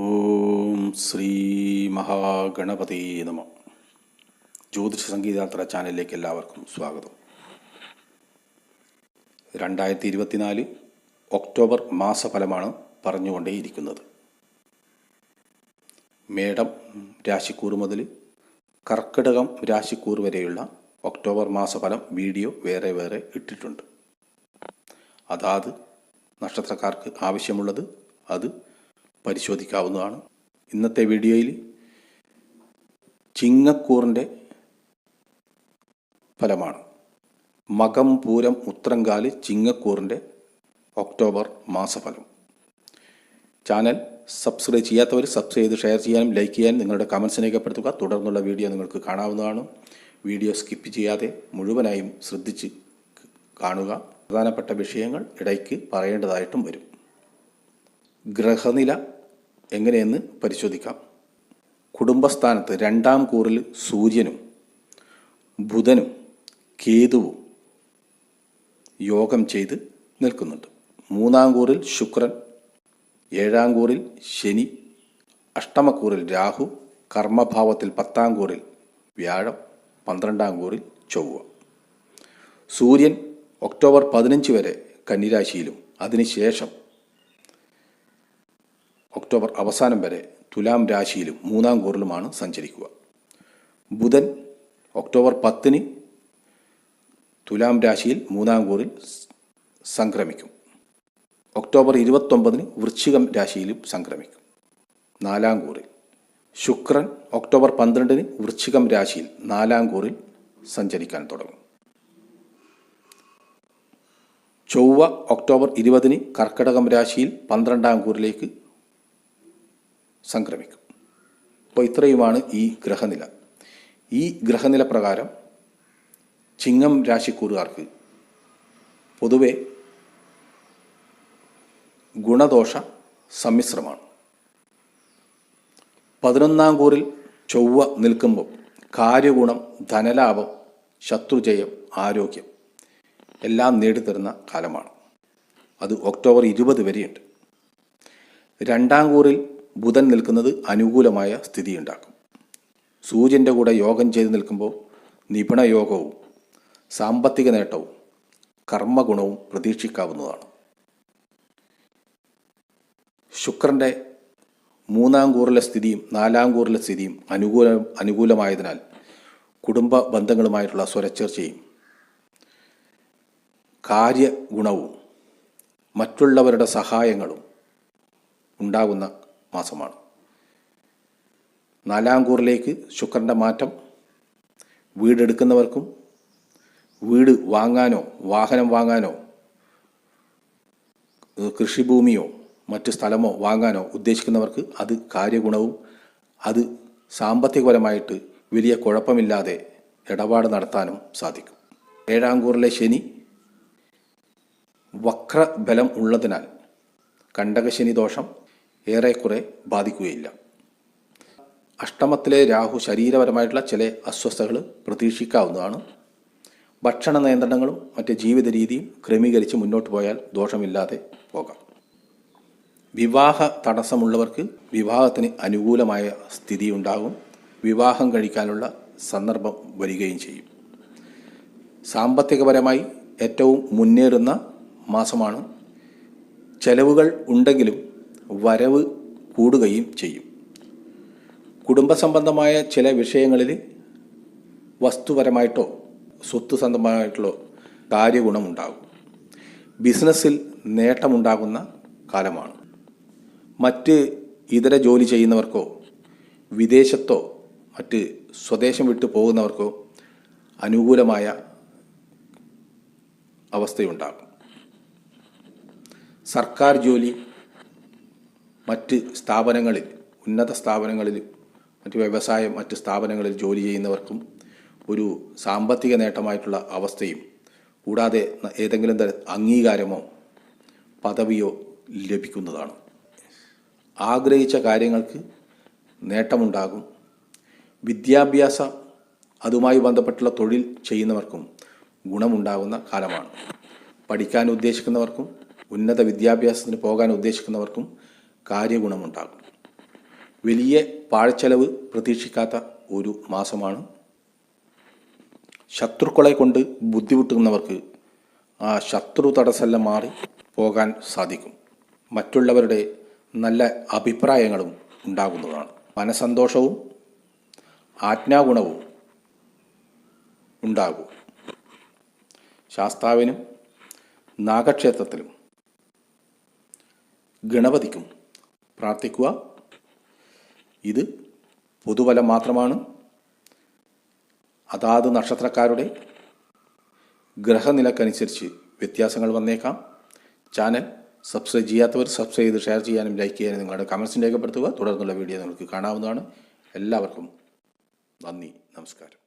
ഓം ശ്രീ മഹാഗണപതി നമ. ജ്യോതിഷ സംഗീതയാത്ര ചാനലിലേക്ക് എല്ലാവർക്കും സ്വാഗതം. രണ്ടായിരത്തി ഇരുപത്തിനാല് ഒക്ടോബർ മാസഫലമാണ് പറഞ്ഞുകൊണ്ടേയിരിക്കുന്നത്. മേടം രാശിക്കൂർ മുതൽ കർക്കിടകം രാശിക്കൂർ വരെയുള്ള ഒക്ടോബർ മാസഫലം വീഡിയോ വേറെ വേറെ ഇട്ടിട്ടുണ്ട്. അതാത് നക്ഷത്രക്കാർക്ക് ആവശ്യമുള്ളത് അത് പരിശോധിക്കാവുന്നതാണ്. ഇന്നത്തെ വീഡിയോയിൽ ചിങ്ങക്കൂറിന്റെ ഫലമാണ്. മകം പൂരം ഉത്രങ്കാൽ ചിങ്ങക്കൂറിന്റെ ഒക്ടോബർ മാസഫലം. ചാനൽ സബ്സ്ക്രൈബ് ചെയ്യാത്തവർ സബ്സ്ക്രൈബ് ചെയ്ത് ഷെയർ ചെയ്യാനും ലൈക്ക് ചെയ്യാനും നിങ്ങളുടെ കമൻസ് രേഖപ്പെടുത്തുക. തുടർന്നുള്ള വീഡിയോ നിങ്ങൾക്ക് കാണാവുന്നതാണ്. വീഡിയോ സ്കിപ്പ് ചെയ്യാതെ മുഴുവനായും ശ്രദ്ധിച്ച് കാണുക. പ്രധാനപ്പെട്ട വിഷയങ്ങൾ ഇടയ്ക്ക് പറയേണ്ടതായിട്ടും വരും. ഗ്രഹനില എങ്ങനെയെന്ന് പരിശോധിക്കാം. കുടുംബസ്ഥാനത്ത് രണ്ടാം കൂറിൽ സൂര്യനും ബുധനും കേതുവും യോഗം ചെയ്ത് നിൽക്കുന്നുണ്ട്. മൂന്നാം കൂറിൽ ശുക്രൻ ഏഴാം കൂറിൽ ശനി അഷ്ടമക്കൂറിൽ രാഹു കർമ്മഭാവത്തിൽ പത്താം കൂറിൽ വ്യാഴം പന്ത്രണ്ടാം കൂറിൽ ചൊവ്വ. സൂര്യൻ ഒക്ടോബർ പതിനഞ്ച് വരെ കന്നിരാശിയിലും അതിനുശേഷം ഒക്ടോബർ അവസാനം വരെ തുലാം രാശിയിലും മൂന്നാം കൂറിലുമാണ് സഞ്ചരിക്കുക. ബുധൻ ഒക്ടോബർ പത്തിന് തുലാം രാശിയിൽ മൂന്നാം കൂറിൽ സംക്രമിക്കും. ഒക്ടോബർ ഇരുപത്തൊമ്പതിന് വൃശ്ചികം രാശിയിലും സംക്രമിക്കും. നാലാം കൂറിൽ ശുക്രൻ ഒക്ടോബർ പന്ത്രണ്ടിന് വൃശ്ചികം രാശിയിൽ നാലാം കൂറിൽ സഞ്ചരിക്കാൻ തുടങ്ങും. ചൊവ്വ ഒക്ടോബർ ഇരുപതിന് കർക്കടകം രാശിയിൽ പന്ത്രണ്ടാം കൂറിലേക്ക് സംക്രമിക്കും. അപ്പോൾ ഇത്രയുമാണ് ഈ ഗ്രഹനില. ഈ ഗ്രഹനില പ്രകാരം ചിങ്ങം രാശിക്കൂറുകാർക്ക് പൊതുവെ ഗുണദോഷ സമ്മിശ്രമാണ്. പതിനൊന്നാം കൂറിൽ ചൊവ്വ നിൽക്കുമ്പോൾ കാര്യഗുണം ധനലാഭം ശത്രുജയം ആരോഗ്യം എല്ലാം നേടിത്തരുന്ന കാലമാണ്. അത് ഒക്ടോബർ ഇരുപത് വരെയുണ്ട്. രണ്ടാം കൂറിൽ ബുധൻ നിൽക്കുന്നത് അനുകൂലമായ സ്ഥിതിയുണ്ടാക്കും. സൂര്യന്റെ കൂടെ യോഗം ചെയ്ത് നിൽക്കുമ്പോൾ നിപുണയോഗവും സാമ്പത്തിക നേട്ടവും കർമ്മഗുണവും പ്രതീക്ഷിക്കാവുന്നതാണ്. ശുക്രന്റെ മൂന്നാം കൂറിലെ സ്ഥിതിയും നാലാം കൂറിലെ സ്ഥിതിയും അനുകൂല അനുകൂലമായതിനാൽ കുടുംബ ബന്ധങ്ങളുമായിട്ടുള്ള സ്വരച്ചേർച്ചയും കാര്യഗുണവും മറ്റുള്ളവരുടെ സഹായങ്ങളും ഉണ്ടാകുന്ന മാസമാണ് നാലാം കൂറിലേക്ക് ശുക്രന്റെ മാറ്റം. വീടെടുക്കുന്നവർക്കും വീട് വാങ്ങാനോ വാഹനം വാങ്ങാനോ കൃഷിഭൂമിയോ മറ്റ് സ്ഥലമോ വാങ്ങാനോ ഉദ്ദേശിക്കുന്നവർക്ക് അത് കാര്യഗുണവും അത് സാമ്പത്തികപരമായിട്ട് വലിയ കുഴപ്പമില്ലാതെ ഇടപാട് നടത്താനും സാധിക്കും. ഏഴാം കൂറിലെ ശനി വക്രബലം ഉള്ളതിനാൽ കണ്ടകശനി ദോഷം ഏറെക്കുറെ ബാധിക്കുകയില്ല. അഷ്ടമത്തിലെ രാഹു ശരീരപരമായിട്ടുള്ള ചില അസ്വസ്ഥതകൾ പ്രതീക്ഷിക്കാവുന്നതാണ്. ഭക്ഷണ നിയന്ത്രണങ്ങളും മറ്റ് ജീവിത രീതിയും ക്രമീകരിച്ച് മുന്നോട്ട് പോയാൽ ദോഷമില്ലാതെ പോകാം. വിവാഹ തടസ്സമുള്ളവർക്ക് വിവാഹത്തിന് അനുകൂലമായ സ്ഥിതി ഉണ്ടാകും. വിവാഹം കഴിക്കാനുള്ള സന്ദർഭം വരികയും ചെയ്യും. സാമ്പത്തികപരമായി ഏറ്റവും മുന്നേറുന്ന മാസമാണ്. ചെലവുകൾ ഉണ്ടെങ്കിലും വരവ് കൂടുകയും ചെയ്യും. കുടുംബസംബന്ധമായ ചില വിഷയങ്ങളിൽ വസ്തുപരമായിട്ടോ സ്വത്ത് സംബന്ധമായിട്ടോ കാര്യഗുണമുണ്ടാകും. ബിസിനസ്സിൽ നേട്ടമുണ്ടാകുന്ന കാലമാണ്. മറ്റ് ഇതര ജോലി ചെയ്യുന്നവർക്കോ വിദേശത്തോ മറ്റ് സ്വദേശം വിട്ടു പോകുന്നവർക്കോ അനുകൂലമായ അവസ്ഥയുണ്ടാകും. സർക്കാർ ജോലി മറ്റ് സ്ഥാപനങ്ങളിൽ ഉന്നത സ്ഥാപനങ്ങളിൽ മറ്റ് വ്യവസായം മറ്റ് സ്ഥാപനങ്ങളിൽ ജോലി ചെയ്യുന്നവർക്കും ഒരു സാമ്പത്തിക നേട്ടമായിട്ടുള്ള അവസ്ഥയും കൂടാതെ ഏതെങ്കിലും തര അംഗീകാരമോ പദവിയോ ലഭിക്കുന്നതാണ്. ആഗ്രഹിച്ച കാര്യങ്ങൾക്ക് നേട്ടമുണ്ടാകും. വിദ്യാഭ്യാസ അതുമായി ബന്ധപ്പെട്ടുള്ള തൊഴിൽ ചെയ്യുന്നവർക്കും ഗുണമുണ്ടാകുന്ന കാലമാണ്. പഠിക്കാൻ ഉദ്ദേശിക്കുന്നവർക്കും ഉന്നത വിദ്യാഭ്യാസത്തിന് പോകാൻ ഉദ്ദേശിക്കുന്നവർക്കും കാര്യഗുണമുണ്ടാകും. വലിയ പാഴ്ചെലവ് പ്രതീക്ഷിക്കാത്ത ഒരു മാസമാണ്. ശത്രുക്കളെ കൊണ്ട് ബുദ്ധിമുട്ടുന്നവർക്ക് ആ ശത്രു തടസ്സെല്ലാം മാറി പോകാൻ സാധിക്കും. മറ്റുള്ളവരുടെ നല്ല അഭിപ്രായങ്ങളും ഉണ്ടാകുന്നതാണ്. മനസന്തോഷവും ആജ്ഞാഗുണവും ഉണ്ടാകും. ശാസ്താവിനും നാഗക്ഷേത്രത്തിലും ഗണപതിക്കും പ്രാർത്ഥിക്കുക. ഇത് പൊതുഫലം മാത്രമാണ്. അതാത് നക്ഷത്രക്കാരുടെ ഗ്രഹനിലക്കനുസരിച്ച് വ്യത്യാസങ്ങൾ വന്നേക്കാം. ചാനൽ സബ്സ്ക്രൈബ് ചെയ്യാത്തവർ സബ്സ്ക്രൈബ് ചെയ്ത് ഷെയർ ചെയ്യാനും ലൈക്ക് ചെയ്യാനും നിങ്ങളുടെ കമൻസിന് രേഖപ്പെടുത്തുക. തുടർന്നുള്ള വീഡിയോ നിങ്ങൾക്ക് കാണാവുന്നതാണ്. എല്ലാവർക്കും നന്ദി നമസ്കാരം.